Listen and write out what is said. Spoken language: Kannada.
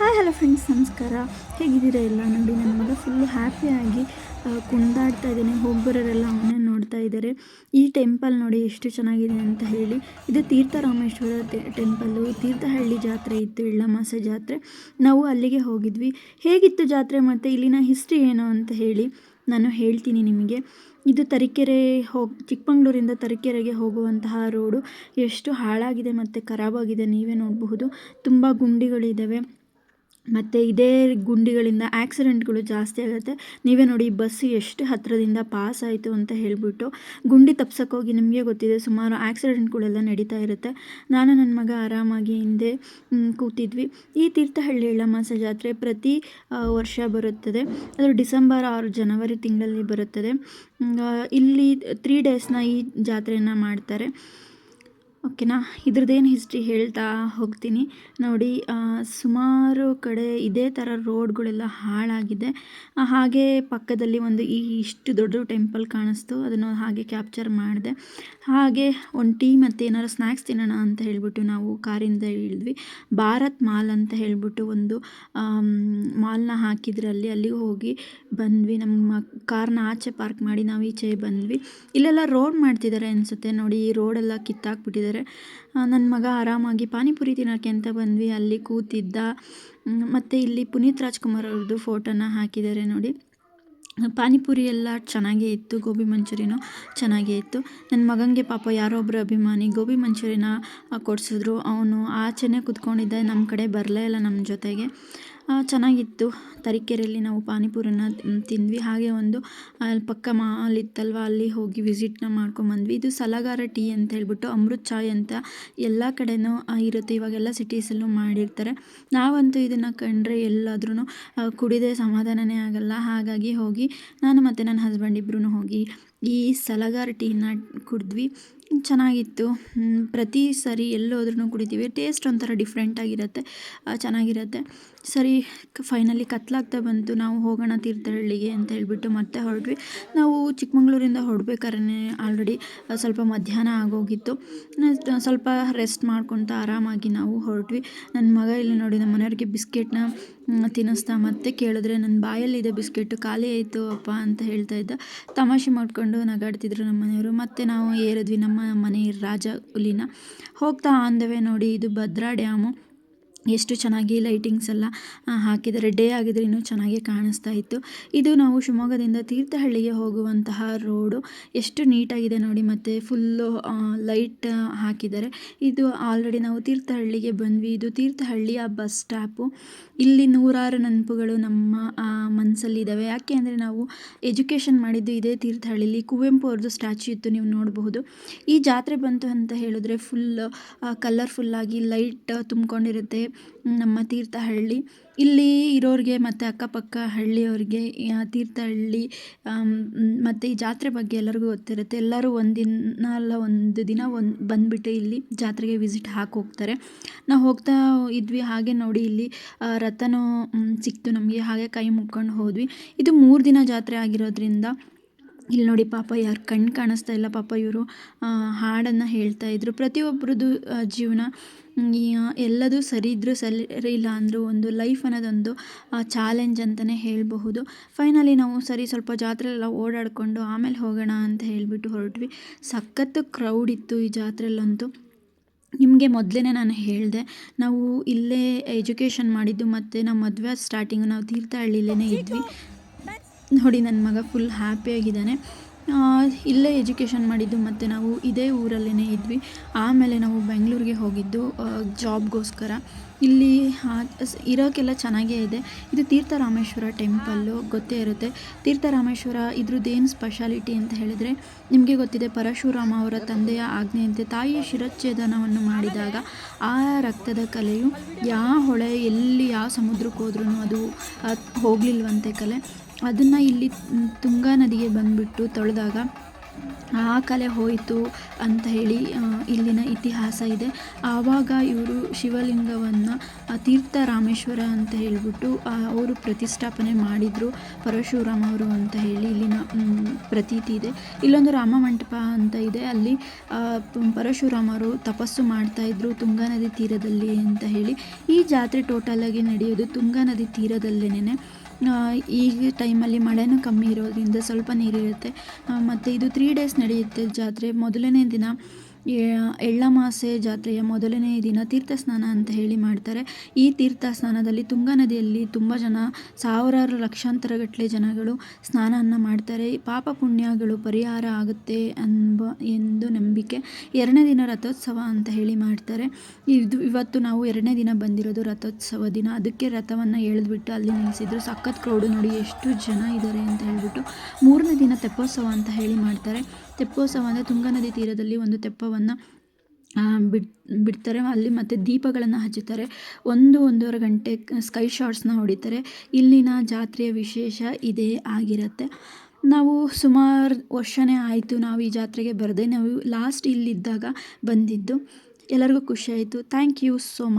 ಹಾಯ್ ಹಲೋ ಫ್ರೆಂಡ್ಸ್ ನಮಸ್ಕಾರ. ಹೇಗಿದ್ದೀರಾ ಎಲ್ಲ? ನೋಡಿ, ನನ್ನ ಮಗ ಫುಲ್ಲು ಹ್ಯಾಪಿಯಾಗಿ ಕುಣಿದಾಡ್ತಾ ಇದ್ದಾನೆ. ಹೋಗ್ಬರೋರೆಲ್ಲ ಅವನೇ ನೋಡ್ತಾ ಇದ್ದಾರೆ. ಈ ಟೆಂಪಲ್ ನೋಡಿ ಎಷ್ಟು ಚೆನ್ನಾಗಿದೆ ಅಂತ ಹೇಳಿ. ಇದು ತೀರ್ಥರಾಮೇಶ್ವರ ಟೆಂಪಲ್ಲು ತೀರ್ಥಹಳ್ಳಿ ಜಾತ್ರೆ ಇತ್ತು, ಇಳ್ಳಮಾಸ ಜಾತ್ರೆ. ನಾವು ಅಲ್ಲಿಗೆ ಹೋಗಿದ್ವಿ. ಹೇಗಿತ್ತು ಜಾತ್ರೆ ಮತ್ತು ಇಲ್ಲಿನ ಹಿಸ್ಟ್ರಿ ಏನು ಅಂತ ಹೇಳಿ ನಾನು ಹೇಳ್ತೀನಿ ನಿಮಗೆ. ಇದು ತರೀಕೆರೆ ಹೋಗಿ, ಚಿಕ್ಕಮಂಗ್ಳೂರಿಂದ ತರೀಕೆರೆಗೆ ಹೋಗುವಂತಹ ರೋಡು ಎಷ್ಟು ಹಾಳಾಗಿದೆ ಮತ್ತು ಖರಾಬಾಗಿದೆ ನೀವೇ ನೋಡಬಹುದು. ತುಂಬ ಗುಂಡಿಗಳಿದ್ದಾವೆ ಮತ್ತು ಇದೇ ಗುಂಡಿಗಳಿಂದ ಆಕ್ಸಿಡೆಂಟ್ಗಳು ಜಾಸ್ತಿ ಆಗುತ್ತೆ. ನೀವೇ ನೋಡಿ ಬಸ್ ಎಷ್ಟು ಹತ್ತಿರದಿಂದ ಪಾಸ್ ಆಯಿತು ಅಂತ ಹೇಳಿಬಿಟ್ಟು ಗುಂಡಿ ತಪ್ಸೋಕ್ಕೋಗಿ ನಿಮಗೆ ಗೊತ್ತಿದೆ ಸುಮಾರು ಆ್ಯಕ್ಸಿಡೆಂಟ್ಗಳೆಲ್ಲ ನಡೀತಾ ಇರುತ್ತೆ. ನಾನು ನನ್ನ ಮಗ ಆರಾಮಾಗಿ ಹಿಂದೆ ಕೂತಿದ್ವಿ. ಈ ತೀರ್ಥಹಳ್ಳಿ ಎಳ್ಳಮಾಸ ಜಾತ್ರೆ ಪ್ರತಿ ವರ್ಷ ಬರುತ್ತದೆ. ಅದು ಡಿಸೆಂಬರ್ ಆರು ಜನವರಿ ತಿಂಗಳಲ್ಲಿ ಬರುತ್ತದೆ. ಇಲ್ಲಿ ತ್ರೀ ಡೇಸ್ನ ಈ ಜಾತ್ರೆಯನ್ನು ಮಾಡ್ತಾರೆ. ಓಕೆನಾ ಇದ್ರದ್ದೇನು ಹಿಸ್ಟ್ರಿ ಹೇಳ್ತಾ ಹೋಗ್ತೀನಿ. ನೋಡಿ ಸುಮಾರು ಕಡೆ ಇದೇ ಥರ ರೋಡ್ಗಳೆಲ್ಲ ಹಾಳಾಗಿದೆ. ಹಾಗೆ ಪಕ್ಕದಲ್ಲಿ ಒಂದು ಈ ಇಷ್ಟು ದೊಡ್ಡ ಟೆಂಪಲ್ ಕಾಣಿಸ್ತು. ಅದನ್ನು ಹಾಗೆ ಕ್ಯಾಪ್ಚರ್ ಮಾಡಿದೆ. ಹಾಗೆ ಒಂದು ಟೀ ಮತ್ತು ಏನಾರು ಸ್ನ್ಯಾಕ್ಸ್ ತಿನ್ನೋಣ ಅಂತ ಹೇಳಿಬಿಟ್ಟು ನಾವು ಕಾರಿಂದ ಇಳಿದ್ವಿ. ಭಾರತ್ ಮಾಲ್ ಅಂತ ಹೇಳಿಬಿಟ್ಟು ಒಂದು ಮಾಲ್ನ ಹಾಕಿದ್ರಲ್ಲಿ ಅಲ್ಲಿಗೆ ಹೋಗಿ ಬಂದ್ವಿ. ನಮ್ಮ ಕಾರ್ನ ಆಚೆ ಪಾರ್ಕ್ ಮಾಡಿ ನಾವು ಈಚೆ ಬಂದ್ವಿ. ಇಲ್ಲೆಲ್ಲ ರೋಡ್ ಮಾಡ್ತಿದ್ದಾರೆ ಅನಿಸುತ್ತೆ. ನೋಡಿ, ಈ ರೋಡೆಲ್ಲ ಕಿತ್ತಾಕ್ಬಿಟ್ಟಿದ್ದಾರೆ ನನ್ನ ಮಗ ಆರಾಮಾಗಿ ಪಾನಿಪುರಿ ತಿನ್ನೋಕ್ಕೆ ಅಂತ ಬಂದ್ವಿ. ಅಲ್ಲಿ ಕೂತಿದ್ದ ಮತ್ತು ಇಲ್ಲಿ ಪುನೀತ್ ರಾಜ್ಕುಮಾರ್ ಅವ್ರದ್ದು ಫೋಟೋನ ಹಾಕಿದ್ದಾರೆ ನೋಡಿ. ಪಾನಿಪುರಿ ಎಲ್ಲ ಚೆನ್ನಾಗೇ ಇತ್ತು. ಗೋಬಿ ಮಂಚೂರಿನೂ ಚೆನ್ನಾಗೇ ಇತ್ತು. ನನ್ನ ಮಗನಿಗೆ ಪಾಪ ಯಾರೋ ಒಬ್ಬರು ಅಭಿಮಾನಿ ಗೋಬಿ ಮಂಚೂರಿನ ಕೊಡಿಸಿದ್ರು. ಅವನು ಆಚೆನೇ ಕುತ್ಕೊಂಡಿದ್ದ. ನಮ್ಮ ಕಡೆ ಬರಲೇ ಇಲ್ಲ ನಮ್ಮ ಜೊತೆಗೆ. ಚೆನ್ನಾಗಿತ್ತು. ತರೀಕೆರೆಯಲ್ಲಿ ನಾವು ಪಾನಿಪುರಿನ ತಿಂದ್ವಿ. ಹಾಗೆ ಒಂದು ಅಲ್ಲಿ ಪಕ್ಕ ಮಾಲ್ ಇತ್ತಲ್ವ ಅಲ್ಲಿ ಹೋಗಿ ವಿಸಿಟ್ನ ಮಾಡ್ಕೊಂಬಂದ್ವಿ. ಇದು ಸಲಗಾರ ಟೀ ಅಂತ ಹೇಳ್ಬಿಟ್ಟು ಅಮೃತ್ ಚಾಯ್ ಅಂತ ಎಲ್ಲ ಕಡೆನೂ ಆ, ಇರುತ್ತೆ. ಇವಾಗೆಲ್ಲ ಸಿಟೀಸಲ್ಲೂ ಮಾಡಿರ್ತಾರೆ. ನಾವಂತೂ ಇದನ್ನು ಕಂಡ್ರೆ ಎಲ್ಲಾದ್ರೂ ಕುಡಿದೇ ಸಮಾಧಾನನೇ ಆಗಲ್ಲ. ಹಾಗಾಗಿ ಹೋಗಿ ನಾನು ಮತ್ತು ನನ್ನ ಹಸ್ಬೆಂಡ್ ಇಬ್ಬರೂ ಹೋಗಿ ಈ ಸಲಗಾರ್ ಟೀನ ಕುಡಿದ್ವಿ. ಚೆನ್ನಾಗಿತ್ತು. ಪ್ರತಿ ಸರಿ ಎಲ್ಲೋದ್ರೂ ಕುಡಿತೀವಿ. ಟೇಸ್ಟ್ ಒಂಥರ ಡಿಫ್ರೆಂಟಾಗಿರುತ್ತೆ ಚೆನ್ನಾಗಿರುತ್ತೆ. ಸರಿ ಫೈನಲಿ ಕತ್ಲಾಗ್ತಾ ಬಂತು. ನಾವು ಹೋಗೋಣ ತೀರ್ಥಹಳ್ಳಿಗೆ ಅಂತ ಹೇಳಿಬಿಟ್ಟು ಮತ್ತೆ ಹೊರಟ್ವಿ. ನಾವು ಚಿಕ್ಕಮಂಗ್ಳೂರಿಂದ ಹೊರಡ್ಬೇಕಾದ್ರೆ ಆಲ್ರೆಡಿ ಸ್ವಲ್ಪ ಮಧ್ಯಾಹ್ನ ಆಗೋಗಿತ್ತು. ಸ್ವಲ್ಪ ರೆಸ್ಟ್ ಮಾಡ್ಕೊತ ಆರಾಮಾಗಿ ನಾವು ಹೊರಟ್ವಿ. ನನ್ನ ಮಗ ಇಲ್ಲಿ ನೋಡಿ ನಮ್ಮ ಮನೆಯವ್ರಿಗೆ ಬಿಸ್ಕೆಟ್ನ ತಿನ್ನಿಸ್ತಾ ಮತ್ತೆ ಕೇಳಿದ್ರೆ ನನ್ನ ಬಾಯಲ್ಲಿದೆ ಬಿಸ್ಕೆಟ್, ಖಾಲಿ ಆಯಿತು ಅಪ್ಪ ಅಂತ ಹೇಳ್ತಾ ಇದ್ದ. ತಮಾಷೆ ಮಾಡಿಕೊಂಡು ನಗಾಡ್ತಿದ್ರು ನಮ್ಮ ಮನೆಯವರು ಮತ್ತೆ ನಾವು ಏರಿದ್ವಿ ನಮ್ಮ ಮನೆ ರಾಜ ಹುಲಿನ. ಹೋಗ್ತಾ ಆಂದವೆ ನೋಡಿ, ಇದು ಭದ್ರಾ ಡ್ಯಾಮು. ಎಷ್ಟು ಚೆನ್ನಾಗಿ ಲೈಟಿಂಗ್ಸ್ ಎಲ್ಲ ಹಾಕಿದರೆ ಹಾಕಿದ್ದಾರೆ ಡೇ ಆಗಿದ್ರೆ ಇನ್ನೂ ಚೆನ್ನಾಗಿ ಕಾಣಿಸ್ತಾ ಇತ್ತು. ಇದು ನಾವು ಶಿವಮೊಗ್ಗದಿಂದ ತೀರ್ಥಹಳ್ಳಿಗೆ ಹೋಗುವಂತಹ ರೋಡು ಎಷ್ಟು ನೀಟಾಗಿದೆ ನೋಡಿ, ಮತ್ತು ಫುಲ್ಲು ಲೈಟ್ ಹಾಕಿದ್ದಾರೆ ಇದು ಆಲ್ರೆಡಿ ನಾವು ತೀರ್ಥಹಳ್ಳಿಗೆ ಬಂದ್ವಿ. ಇದು ತೀರ್ಥಹಳ್ಳಿಯ ಬಸ್ ಸ್ಟಾಪು ಇಲ್ಲಿ ನೂರಾರು ನೆನಪುಗಳು ನಮ್ಮ ಮನಸ್ಸಲ್ಲಿದ್ದಾವೆ ಯಾಕೆ ಅಂದರೆ ನಾವು ಎಜುಕೇಷನ್ ಮಾಡಿದ್ದು ಇದೇ ತೀರ್ಥಹಳ್ಳಿಲಿ. ಕುವೆಂಪು ಅವ್ರದ್ದು ಸ್ಟ್ಯಾಚ್ಯೂ ಇತ್ತು, ನೀವು ನೋಡಬಹುದು ಈ ಜಾತ್ರೆ ಬಂತು ಅಂತ ಹೇಳಿದ್ರೆ ಫುಲ್ ಕಲರ್ಫುಲ್ಲಾಗಿ ಲೈಟ್ ತುಂಬಿಕೊಂಡಿರುತ್ತೆ. ನಮ್ಮ ತೀರ್ಥಹಳ್ಳಿ. ಇಲ್ಲಿ ಇರೋರಿಗೆ ಮತ್ತು ಅಕ್ಕಪಕ್ಕ ಹಳ್ಳಿಯವ್ರಿಗೆ ತೀರ್ಥಹಳ್ಳಿ ಮತ್ತು ಈ ಜಾತ್ರೆ ಬಗ್ಗೆ ಎಲ್ಲರಿಗೂ ಗೊತ್ತಿರುತ್ತೆ. ಎಲ್ಲರೂ ಒಂದಿನ ಅಲ್ಲ, ಒಂದು ದಿನ ಒಂದು ಬಂದುಬಿಟ್ಟು ಇಲ್ಲಿ ಜಾತ್ರೆಗೆ ವಿಸಿಟ್ ಹಾಕಿ ಹೋಗ್ತಾರೆ. ನಾವು ಹೋಗ್ತಾ ಇದ್ವಿ, ಹಾಗೆ ನೋಡಿ ಇಲ್ಲಿ ರಥನೂ ಸಿಕ್ತು ನಮಗೆ. ಹಾಗೆ ಕೈ ಮುಕ್ಕೊಂಡು ಹೋದ್ವಿ. ಇದು ಮೂರು ದಿನ ಜಾತ್ರೆ ಆಗಿರೋದ್ರಿಂದ ಇಲ್ಲಿ ನೋಡಿ ಪಾಪ ಯಾರು ಕಣ್ಣು ಕಾಣಿಸ್ತಾ ಇಲ್ಲ. ಪಾಪ ಇವರು ಹಾಡನ್ನು ಹೇಳ್ತಾ ಇದ್ರು. ಪ್ರತಿಯೊಬ್ಬರದ್ದು ಜೀವನ ಎಲ್ಲದೂ ಸರಿ ಇದ್ದರೂ ಸರಿ ಇಲ್ಲ ಅಂದರೂ ಒಂದು ಲೈಫ್ ಅನ್ನೋದೊಂದು ಚಾಲೆಂಜ್ ಅಂತಲೇ ಹೇಳಬಹುದು. ಫೈನಲಿ ನಾವು ಸರಿ ಸ್ವಲ್ಪ ಜಾತ್ರೆಲ್ಲ ಓಡಾಡಿಕೊಂಡು ಆಮೇಲೆ ಹೋಗೋಣ ಅಂತ ಹೇಳಿಬಿಟ್ಟು ಹೊರಟ್ವಿ. ಸಖತ್ತು ಕ್ರೌಡ್ ಇತ್ತು ಈ ಜಾತ್ರೆಯಲ್ಲಂತೂ ನಿಮಗೆ ಮೊದಲೇ ನಾನು ಹೇಳಿದೆ, ನಾವು ಇಲ್ಲೇ ಎಜುಕೇಷನ್ ಮಾಡಿದ್ದು ಮತ್ತು ನಮ್ಮ ಮದುವೆ ಸ್ಟಾರ್ಟಿಂಗು ನಾವು ತೀರ್ಥಹಳ್ಳಿಲೇ ಇದ್ವಿ. ನೋಡಿ ನನ್ನ ಮಗ ಫುಲ್ ಹ್ಯಾಪಿಯಾಗಿದ್ದಾನೆ ಇಲ್ಲೇ ಎಜುಕೇಷನ್ ಮಾಡಿದ್ದು, ಮತ್ತು ನಾವು ಇದೇ ಊರಲ್ಲೇ ಇದ್ವಿ. ಆಮೇಲೆ ನಾವು ಬೆಂಗಳೂರಿಗೆ ಹೋಗಿದ್ದು ಜಾಬ್ಗೋಸ್ಕರ ಇಲ್ಲಿ ಇರೋಕ್ಕೆಲ್ಲ ಚೆನ್ನಾಗೇ ಇದೆ. ಇದು ತೀರ್ಥರಾಮೇಶ್ವರ ಟೆಂಪಲ್ಲು ಗೊತ್ತೇ ಇರುತ್ತೆ. ತೀರ್ಥರಾಮೇಶ್ವರ ಇದ್ರದ್ದೇನು ಸ್ಪೆಷಾಲಿಟಿ ಅಂತ ಹೇಳಿದರೆ, ನಿಮಗೆ ಗೊತ್ತಿದೆ, ಪರಶುರಾಮ ಅವರ ತಂದೆಯ ಆಜ್ಞೆಯಂತೆ ತಾಯಿಯ ಶಿರಚ್ಛೇದನವನ್ನು ಮಾಡಿದಾಗ ಆ ರಕ್ತದ ಕಲೆಯು ಯಾವ ಹೊಳೆ ಎಲ್ಲಿ ಯಾವ ಸಮುದ್ರಕ್ಕೆ ಹೋದ್ರೂ ಅದು ಹೋಗಲಿಲ್ವಂತೆ ಕಲೆ. ಅದನ್ನು ಇಲ್ಲಿ ತುಂಗಾ ನದಿಗೆ ಬಂದುಬಿಟ್ಟು ತೊಳೆದಾಗ ಆ ಕಲೆ ಹೋಯಿತು ಅಂತ ಹೇಳಿ ಇಲ್ಲಿನ ಇತಿಹಾಸ ಇದೆ. ಆವಾಗ ಇವರು ಶಿವಲಿಂಗವನ್ನು ತೀರ್ಥ ರಾಮೇಶ್ವರ ಅಂತ ಹೇಳಿಬಿಟ್ಟು ಅವರು ಪ್ರತಿಷ್ಠಾಪನೆ ಮಾಡಿದರು ಪರಶುರಾಮ ಅವರು ಅಂತ ಹೇಳಿ ಇಲ್ಲಿನ ಪ್ರತೀತಿ ಇದೆ. ಇಲ್ಲೊಂದು ರಾಮ ಮಂಟಪ ಅಂತ ಇದೆ. ಅಲ್ಲಿ ಪರಶುರಾಮರು ತಪಸ್ಸು ಮಾಡ್ತಾಯಿದ್ರು ತುಂಗಾ ನದಿ ತೀರದಲ್ಲಿ ಅಂತ ಹೇಳಿ. ಈ ಜಾತ್ರೆ ಟೋಟಲಾಗಿ ನಡೆಯೋದು ತುಂಗಾ ನದಿ ತೀರದಲ್ಲೇನೆ ಈ ಟೈಮಲ್ಲಿ ಮಳೆನೂ ಕಮ್ಮಿ ಇರೋದ್ರಿಂದ ಸ್ವಲ್ಪ ನೀರಿರುತ್ತೆ. ಮತ್ತು ಇದು ತ್ರೀ ಡೇಸ್ ನಡೆಯುತ್ತೆ ಜಾತ್ರೆ. ಮೊದಲನೇ ದಿನ ಎಳ್ಳಮಾಸೆ ಜಾತ್ರೆಯ ಮೊದಲನೇ ದಿನ ತೀರ್ಥ ಸ್ನಾನ ಅಂತ ಹೇಳಿ ಮಾಡ್ತಾರೆ. ಈ ತೀರ್ಥ ಸ್ನಾನದಲ್ಲಿ ತುಂಗಾ ನದಿಯಲ್ಲಿ ತುಂಬ ಜನ, ಸಾವಿರಾರು ಲಕ್ಷಾಂತರಗಟ್ಟಲೆ ಜನಗಳು ಸ್ನಾನವನ್ನು ಮಾಡ್ತಾರೆ. ಪಾಪ ಪುಣ್ಯಗಳು ಪರಿಹಾರ ಆಗುತ್ತೆ ಎಂಬ ಎಂದು ನಂಬಿಕೆ ಎರಡನೇ ದಿನ ರಥೋತ್ಸವ ಅಂತ ಹೇಳಿ ಮಾಡ್ತಾರೆ. ಇದು, ಇವತ್ತು ನಾವು ಎರಡನೇ ದಿನ ಬಂದಿರೋದು ರಥೋತ್ಸವ ದಿನ. ಅದಕ್ಕೆ ರಥವನ್ನು ಎಳೆದ್ಬಿಟ್ಟು ಅಲ್ಲಿ ನಿಲ್ಲಿಸಿದ್ರು. ಸಖತ್ ಕ್ರೌಡು ನೋಡಿ ಎಷ್ಟು ಜನ ಇದ್ದಾರೆ ಅಂತ ಹೇಳಿಬಿಟ್ಟು ಮೂರನೇ ದಿನ ತೆಪ್ಪೋತ್ಸವ ಅಂತ ಹೇಳಿ ಮಾಡ್ತಾರೆ. ತೆಪ್ಪೋತ್ಸವ ಅಂದರೆ ತುಂಗಾ ನದಿ ತೀರದಲ್ಲಿ ಒಂದು ತೆಪ್ಪವನ್ನು ಬಿಡ್, ಬಿಡ್ತಾರೆ. ಅಲ್ಲಿ ಮತ್ತು ದೀಪಗಳನ್ನು ಹಚ್ಚುತ್ತಾರೆ. ಒಂದು, ಒಂದೂವರೆ ಗಂಟೆ ಸ್ಕೈ ಶಾಟ್ಸ್ನ ಹೊಡಿತಾರೆ. ಇಲ್ಲಿನ ಜಾತ್ರೆಯ ವಿಶೇಷ ಇದೇ ಆಗಿರುತ್ತೆ. ನಾವು ಸುಮಾರು ವರ್ಷನೇ ಆಯಿತು ನಾವು ಈ ಜಾತ್ರೆಗೆ ಬರದೆ, ನಾವು ಲಾಸ್ಟ್ ಇಲ್ಲಿದ್ದಾಗ ಬಂದಿದ್ದು. ಎಲ್ಲರಿಗೂ ಖುಷಿಯಾಯಿತು ಥ್ಯಾಂಕ್ ಯು ಸೋ ಮಚ್